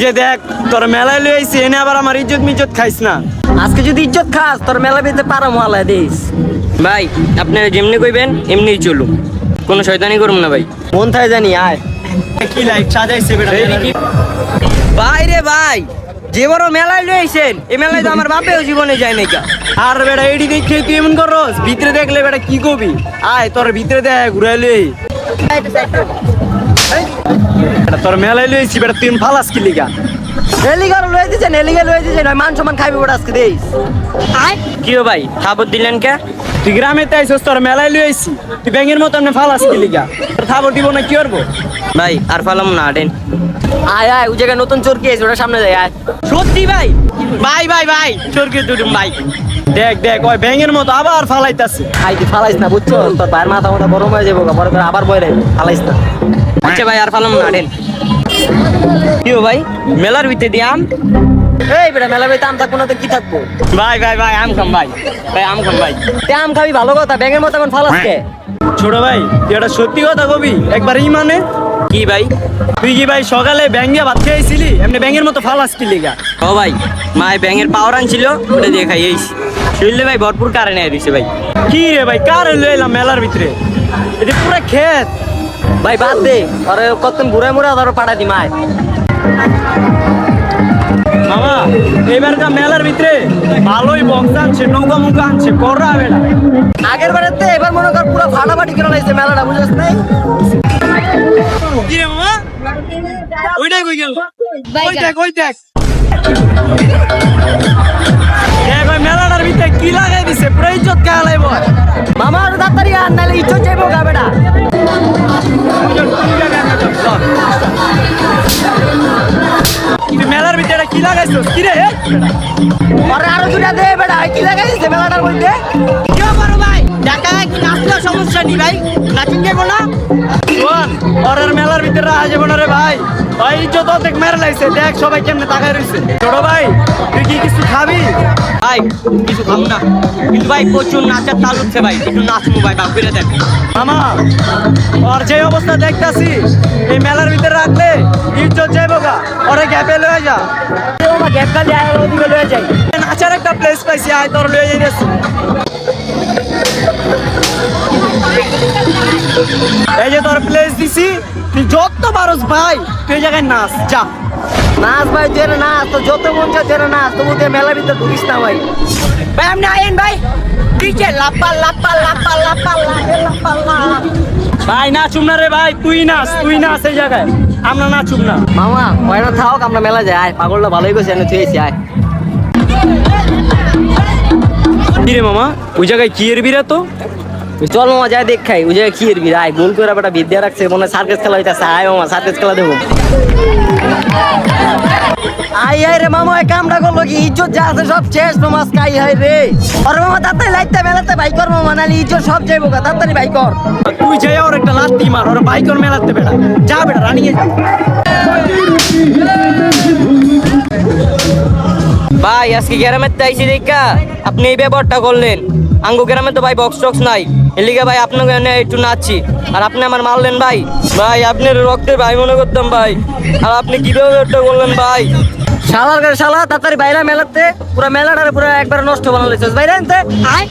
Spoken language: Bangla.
যে দেখ তোর মেলায় লই আইছি এনে আবার আমার ইজ্জত মিজ্জত খাইস না। আজকে যদি ইজ্জত খাস তোর মেলা বেঁধে পারা মহালয়া দিস। ভাই আপনারা যেমনি কইবেন এমনিই চলুন কোনো শয়তানি করুন না ভাই। মন থাকে জানি আয়। কি লাইট সাজাইছে বেটা ভাই রে ভাই যে বড় মেলায় লইছেন এই মেলায় তো আমার বাপেও জীবনে যায় নাই কা আর বেটা এডি দেখে তুই এমন করস? ভিতরে দেখলে বেটা কি কবি? আয় তোর ভিতরে দেখ ঘুরাই তোর মেলায় লই আইছি বেটা তুই ফালাস কি লিগা? এলিগার লয়ে দিছেন এলিগা লয়ে দিছেন ওই মান সম্মান খাইবে ওটা আজকে দিস কি ও ভাই খাবার দিলেন কে? তুই গ্রামে তাই তোর মেলায় লই আইছি। তুই ব্যাঙের মতো এমনি ফালাস কি লিগা? তোর থাবর দিব না কি করব? ভাই আর ফালাম না আটেন আয় আয় ওই জায়গায় নতুন চোরকি আছে ওটা সামনে যায় আয়। সত্যি ভাই? ভাই ভাই ভাই চোরকে দুটুম ভাই। দেখ দেখ ওই ব্যাঙের মতো আবার ফালাইতাছে। আই ফালাইস না বুঝছ? তোর ভাইয়ের মাথা মাথা গরম হয়ে যাব পরে করে আবার বয় রাখবি ফালাইস না। আচ্ছা ভাই আর ফালাম না আটেন কি ভাই মেলার ভিতরে দিয়াম এই বেটা মেলা বেতে আম থাকব না তো কি থাকব? ভাই ভাই ভাই আম খাম ভাই। ভাই আম খাম ভাই। তে আম খাবি ভালো কথা ব্যাঙের মতো এখন ফালাস কে? ছোট ভাই তুই একটা সত্যি কথা কবি একবার ই মানে? কি ভাই? তুই কি ভাই সকালে ব্যাং দিয়ে ভাত খেয়েছিলি এমনি ব্যাঙের মতো ফালাস কি লিগা? ও ভাই মায় ব্যাঙের পাওয়ার আনছিল ওটা দিয়ে খাইয়েছি শুনলে ভাই ভরপুর কারেন্ট দিছে ভাই। কি রে ভাই কার লই এলাম মেলার ভিতরে? এটা পুরো ক্ষেত। ভাই বাদ দে। আরে কতক্ষণ ঘুরে মুড়ে ধরো পাঠা দি মায় মামা এবারকার মেলার ভিতরে ভালোই বক্স আনছে নৌকা মুখা আনছে কররা বেটা আগের বারে তো এবার মনে কর পুরো ফাটাফাটি করে লাগছে মেলাটা বুঝছ নাই? কি রে মামা? ওইটাই কই গেল? ওই দেখ ওই মেলাটার ভিতরে আরে দুটা দে বেটা কি লাগাইছে বেলাটার মধ্যে? পারো ভাই। ঢাকা কি নাচলে সমস্যা নেই ভাই। নাচিন যাব না শোন ওরের মেলার ভিতরে রাখা যাবে না রে ভাই। ভাই ইজ্জত অর্ধেক মেরে লাগছে দেখ সবাই কেমনে তাকায় রইছে। ছোট ভাই তুই কি কিছু খাবি? ভাই কিছু খাব না। কিন্তু ভাই প্রচুর নাচার তাল উঠছে ভাই। একটু নাচবো ভাই বাপ করে দেখ। মামা ওর যে অবস্থা দেখতাছি এই মেলার ভিতরে রাখলে ইজ্জত যাইব গা। ওরে গ্যাপে লয়ে যা। গ্যাপ কালি লয়ে যাই নাচার একটা প্লেস পাইছি আয় তোর লয়ে যাইতেছি। এই যে তোর প্লেস দিছি তুই যত পারস ভাই তুই এই জায়গায় নাচ যা। নাচ ভাই জেনে নাচ তো যত মন চায় জেনে নাচ তবু তুই মেলা ভিতরে ঢুকিস না ভাই। ভাই আপনি আইন ভাই। ডিজে লাপা লাপা লাপা লাপা লাপা লাপা ভাই নাচুম না রে ভাই তুই নাচ তুই নাচ এই জায়গায়। আমরা না চুম না। মামা কয়টা থাক আমরা মেলা যাই আয়। পাগলটা ভালোই করছে এনে থুয়েছি আয়। কি রে মামা ওই জায়গায় কি এর বিরা তো? চল মামা যাই দেখ খাই। ওই জায়গায় আয় গোল করে বেটা বিদ্যা রাখছে মনে হয় সার্কেস খেলা হইতাছে। আয় মামা সার্কেস খেলা দেবো। আই আই রে মামা কামটা করল কি? ইজ্জত যা আছে সব শেষ মামা স্কাই হাই রে। আরে মামা তাড়াতাড়ি মেলাতে ভাই কর মামা নালি ইজ্জত সব যাইবো গা। তাড়াতাড়ি ভাই কর। তুই যাই ওর একটা লাত্তি মার ওর বাইকর মেলাতে বেটা। যা বেটা ভাই আজকে গ্রামের তো আইসি দেখা। আপনি এই ব্যাপারটা করলেন। আঙ্গু গ্রামে তো ভাই বক্স টক্স নাই। এলিগে ভাই আপনাকে এনে একটু নাচছি। আর আপনি আমার মারলেন ভাই। ভাই, আপনি রক্তের ভাই, মনে করতাম ভাই। আর আপনি কীভাবে ওটা করলেন ভাই? শালার গাড়ি শালা, তাড়াতাড়ি বাইরা মেলাতে। পুরো মেলাটারে পুরো একবার নষ্ট বানালে বাইরে আনতে। আয়।